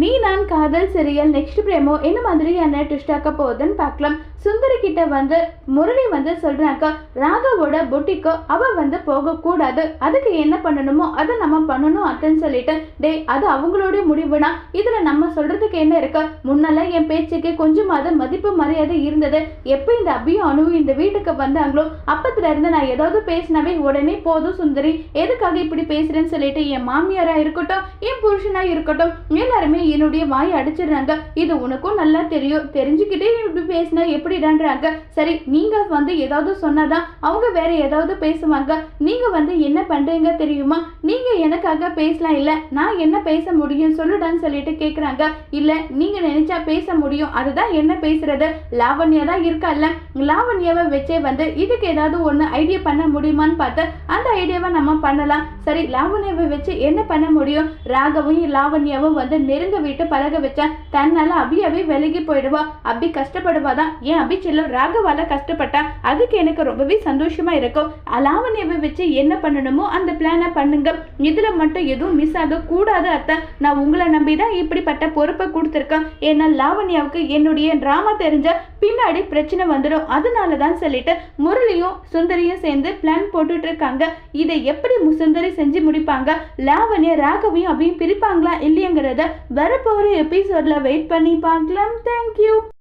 நீ நான் காதல் சிறியல் நெக்ஸ்ட் பிரேமோ என்ன மாதிரியான ட்விஸ்ட் ஆக்க போகுதுன்னு பார்க்கலாம். சுந்தரி கிட்ட வந்து முரளி வந்து சொல்றாங்க ராகாவோட பொட்டிக்கு அவ வந்து போகக்கூடாது. அதுக்கு என்ன பண்ணணுமோ அதை நம்ம பண்ணணும் அத்தன்னு சொல்லிட்டு டேய் அது அவங்களுடைய முடிவுனா. இதுல நம்ம சொல்றதுக்கு என்ன இருக்கு? முன்னெல்லாம் என் பேச்சுக்கு கொஞ்சமாவது மதிப்பு மரியாதை இருந்தது. எப்போ இந்த அபியும் அணுவும் இந்த வீட்டுக்கு வந்தாங்களோ அப்பத்துல இருந்து நான் ஏதாவது பேசினாவே உடனே போதும் சுந்தரி. எதுக்காக இப்படி பேசுறேன்னு சொல்லிட்டு என் மாமியாரா இருக்கட்டும் என் புருஷனா இருக்கட்டும் எல்லாருமே என்னுடைய வாய் அடிச்சிடுறாங்க. இது உனக்கும் நல்லா தெரியும். தெரிஞ்சுக்கிட்டே இப்படி பேசினா எப்படி எப்படிடான்றாங்க சரி நீங்க வந்து ஏதாவது சொன்னாதான் அவங்க வேற ஏதாவது பேசுவாங்க. நீங்க வந்து என்ன பண்றீங்க தெரியுமா? நீங்க எனக்காக பேசலாம் இல்ல நான் என்ன பேச முடியும் சொல்லுடான்னு சொல்லிட்டு கேக்குறாங்க. இல்ல நீங்க நினைச்சா பேச முடியும் அதுதான் என்ன பேசுறது? லாவண்யா தான் இருக்கல்ல லாவண்யாவை வச்சே வந்து இதுக்கு ஏதாவது ஒண்ணு ஐடியா பண்ண முடியுமான்னு பார்த்து அந்த ஐடியாவை நம்ம பண்ணலாம். சரி லாவண்யாவை வச்சு என்ன பண்ண முடியும்? ராகவும் லாவண்யாவும் வந்து நெருங்க விட்டு பழக வச்சா தன்னால அபியாவே விலகி போயிடுவா. அப்படி கஷ்டப்படுவாதான் ஏன் அபி செல்லம் ராகவால கஷ்டப்பட்டா அதுக்கு எனக்கு ரொம்பவே சந்தோஷமா இருக்கும். லாவண்யாவை வச்சு என்ன பண்ணணுமோ அந்த பிளானை பண்ணுங்க. இதுல மட்டும் எதுவும் மிஸ் ஆக கூடாது அத்தை. நான் உங்களை நம்பி தான் இப்படிப்பட்ட பொறுப்பை கொடுத்துருக்கேன். ஏன்னா லாவண்யாவுக்கு என்னுடைய டிராமா தெரிஞ்ச பின்னாடி பிரச்சனை வந்துடும் அதனால தான் சொல்லிட்டு முரளியும் சுந்தரியும் சேர்ந்து பிளான் போட்டுட்டு இருக்காங்க. இதை எப்படி மு- சுந்தரி செஞ்சு முடிப்பாங்க? லாவண்யா ராகவையும் அப்படியும் பிரிப்பாங்களா இல்லையங்கிறத வரப்போகிற எபிசோட்ல வெயிட் பண்ணி பார்க்கலாம். தேங்க்யூ